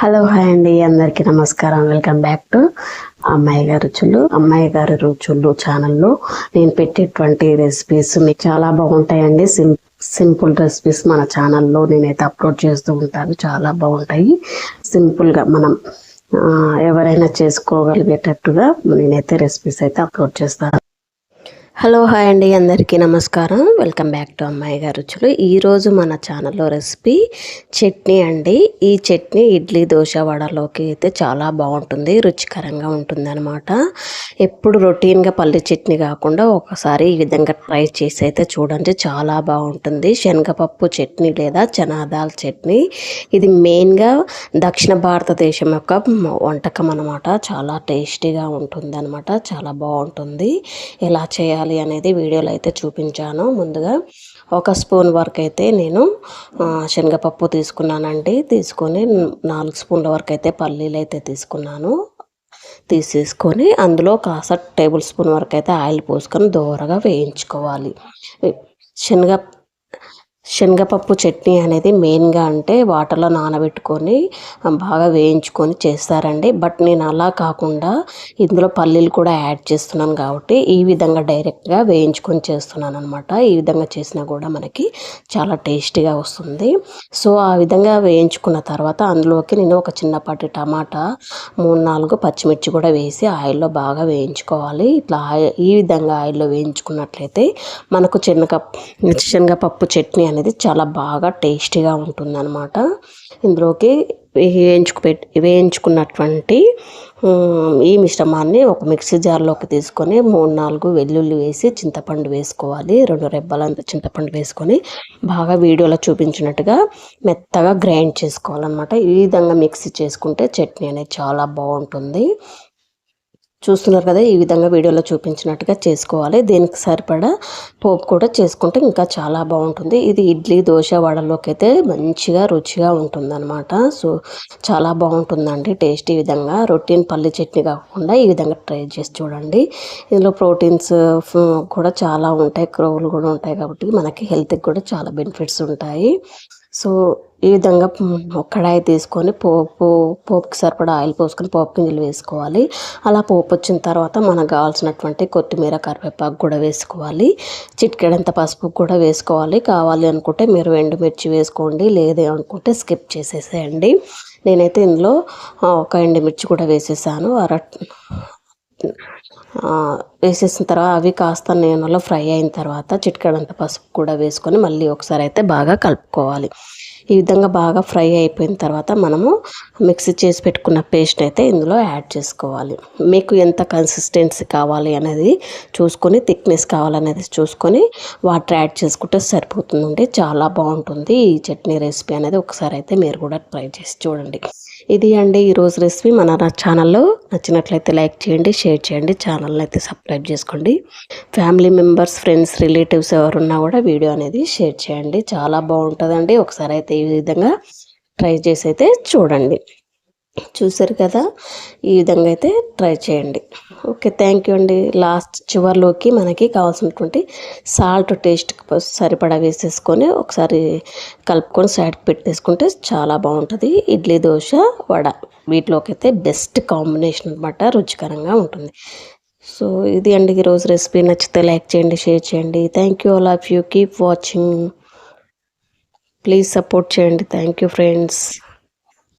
Hello hi అండి. అందరికీ నమస్కారం. వెల్కమ్ బ్యాక్ టు అమ్మాయి గారి రుచులు అమ్మాయి గారి రుచులు ఛానల్లో నేను పెట్టేటువంటి రెసిపీస్ మీకు చాలా బాగుంటాయండి. సిం సింపుల్ రెసిపీస్ మన ఛానల్లో నేనైతే అప్లోడ్ చేస్తూ ఉంటాను. చాలా బాగుంటాయి. సింపుల్గా మనం ఎవరైనా చేసుకోగలిగేటట్టుగా నేనైతే రెసిపీస్ అయితే అప్లోడ్ చేస్తాను. హలో హాయ్ అండి. అందరికీ నమస్కారం. వెల్కమ్ బ్యాక్ టు అమ్మాయి గారు రుచులు. ఈరోజు మన ఛానల్లో రెసిపీ చట్నీ అండి. ఈ చట్నీ ఇడ్లీ దోశ వడలోకి అయితే చాలా బాగుంటుంది రుచికరంగా ఉంటుంది అనమాట ఎప్పుడు రొటీన్గా పల్లి చట్నీ కాకుండా ఒకసారి ఈ విధంగా ట్రై చేసి అయితే చూడండి చాలా బాగుంటుంది. శనగపప్పు చట్నీ లేదా చనాదాల్ చట్నీ. ఇది మెయిన్గా దక్షిణ భారతదేశం యొక్క వంటకం అనమాట చాలా టేస్టీగా ఉంటుంది అనమాట చాలా బాగుంటుంది. ఎలా చేయాలి అనేది వీడియోలో అయితే చూపించాను. ముందుగా ఒక స్పూన్ వరకు అయితే నేను శనగపప్పు తీసుకున్నానండి. తీసుకొని నాలుగు స్పూన్ల వరకు అయితే పల్లీలు అయితే తీసుకున్నాను. తీసేసుకొని అందులో కాస్త టేబుల్ స్పూన్ వరకు అయితే ఆయిల్ పోసుకొని దోరగా వేయించుకోవాలి. శనగ శనగపప్పు చట్నీ అనేది మెయిన్గా అంటే వాటర్లో నానబెట్టుకొని బాగా వేయించుకొని చేస్తారండి. బట్ నేను అలా కాకుండా ఇందులో పల్లీలు కూడా యాడ్ చేస్తున్నాను కాబట్టి ఈ విధంగా డైరెక్ట్గా వేయించుకొని చేస్తున్నాను అనమాట ఈ విధంగా చేసినా కూడా మనకి చాలా టేస్టీగా వస్తుంది. సో ఆ విధంగా వేయించుకున్న తర్వాత అందులోకి నేను ఒక చిన్నపాటి టమాటా మూడు నాలుగు పచ్చిమిర్చి కూడా వేసి ఆయిల్లో బాగా వేయించుకోవాలి. ఇట్లా ఈ విధంగా ఆయిల్లో వేయించుకున్నట్లయితే మనకు శనగ శనగపప్పు చట్నీ అనేది చాలా బాగా టేస్టీగా ఉంటుందన్నమాట. ఇందులోకి వేయించుకు పెట్టి వేయించుకున్నటువంటి ఈ మిశ్రమాన్ని ఒక మిక్సీ జార్లోకి తీసుకొని మూడు నాలుగు వెల్లుల్లి వేసి చింతపండు వేసుకోవాలి. రెండు రెబ్బలంత చింతపండు వేసుకొని బాగా వీడియోలో చూపించినట్టుగా మెత్తగా గ్రైండ్ చేసుకోవాలన్నమాట. ఈ విధంగా మిక్సీ చేసుకుంటే చట్నీ అనేది చాలా బాగుంటుంది. చూస్తున్నారు కదా ఈ విధంగా వీడియోలో చూపించినట్టుగా చేసుకోవాలి. దీనికి సరిపడా పోపు కూడా చేసుకుంటే ఇంకా చాలా బాగుంటుంది. ఇది ఇడ్లీ దోశ వడలోకి అయితే మంచిగా రుచిగా ఉంటుందన్నమాట. సో చాలా బాగుంటుందండి టేస్ట్ ఈ విధంగా. రొటీన్ పల్లి చట్నీ కాకుండా ఈ విధంగా ట్రై చేసి చూడండి. ఇందులో ప్రోటీన్స్ కూడా చాలా ఉంటాయి. క్రోవులు కూడా ఉంటాయి కాబట్టి మనకి హెల్త్కి కూడా చాలా బెనిఫిట్స్ ఉంటాయి. సో ఈ విధంగా కడాయి తీసుకొని పోపు పోపుకి సరిపడా ఆయిల్ పోసుకొని పోపు గింజలు వేసుకోవాలి. అలా పోపు వచ్చిన తర్వాత మనకు కావాల్సినటువంటి కొత్తిమీర కరివేపాకు కూడా వేసుకోవాలి. చిటికెడంత పసుపు కూడా వేసుకోవాలి. కావాలి అనుకుంటే మీరు ఎండుమిర్చి వేసుకోండి లేదే అనుకుంటే స్కిప్ చేసేసేయండి. నేనైతే ఇందులో ఒక ఎండుమిర్చి కూడా వేసేసాను. అర వేసేసిన తర్వాత అవి కాస్త నూనెలో ఫ్రై అయిన తర్వాత చిటికెడంత పసుపు కూడా వేసుకొని మళ్ళీ ఒకసారి అయితే బాగా కలుపుకోవాలి. ఈ విధంగా బాగా ఫ్రై అయిపోయిన తర్వాత మనము మిక్సీ చేసి పెట్టుకున్న పేస్ట్ అయితే ఇందులో యాడ్ చేసుకోవాలి. మీకు ఎంత కన్సిస్టెన్సీ కావాలి అనేది చూసుకొని థిక్నెస్ కావాలనేది చూసుకొని వాటర్ యాడ్ చేసుకుంటే సరిపోతుందండి. చాలా బాగుంటుంది. ఈ చట్నీ రెసిపీ అనేది ఒకసారి అయితే మీరు కూడా ట్రై చేసి చూడండి. ఇది అండి ఈరోజు రెసిపీ మన నా ఛానల్లో. నచ్చినట్లయితే లైక్ చేయండి షేర్ చేయండి ఛానల్ని అయితే సబ్స్క్రైబ్ చేసుకోండి. ఫ్యామిలీ మెంబర్స్ ఫ్రెండ్స్ రిలేటివ్స్ ఎవరున్నా కూడా వీడియో అనేది షేర్ చేయండి. చాలా బాగుంటుందండి. ఒకసారి అయితే ఈ విధంగా ట్రై చేసి అయితే చూడండి. చూసారు కదా? ఈ విధంగా అయితే ట్రై చేయండి. ఓకే థ్యాంక్ యూ అండి. లాస్ట్ చివర్లోకి మనకి కావాల్సినటువంటి సాల్ట్ టేస్ట్ సరిపడా వేసేసుకొని ఒకసారి కలుపుకొని సైడ్కి పెట్టేసుకుంటే చాలా బాగుంటుంది. ఇడ్లీ దోశ వడ వీటిలోకి అయితే బెస్ట్ కాంబినేషన్ అనమాట రుచికరంగా ఉంటుంది. సో ఇది అండి ఈరోజు రెసిపీ నచ్చితే లైక్ చేయండి షేర్ చేయండి. Thank you all of you keep watching please support చేయండి. Thank you friends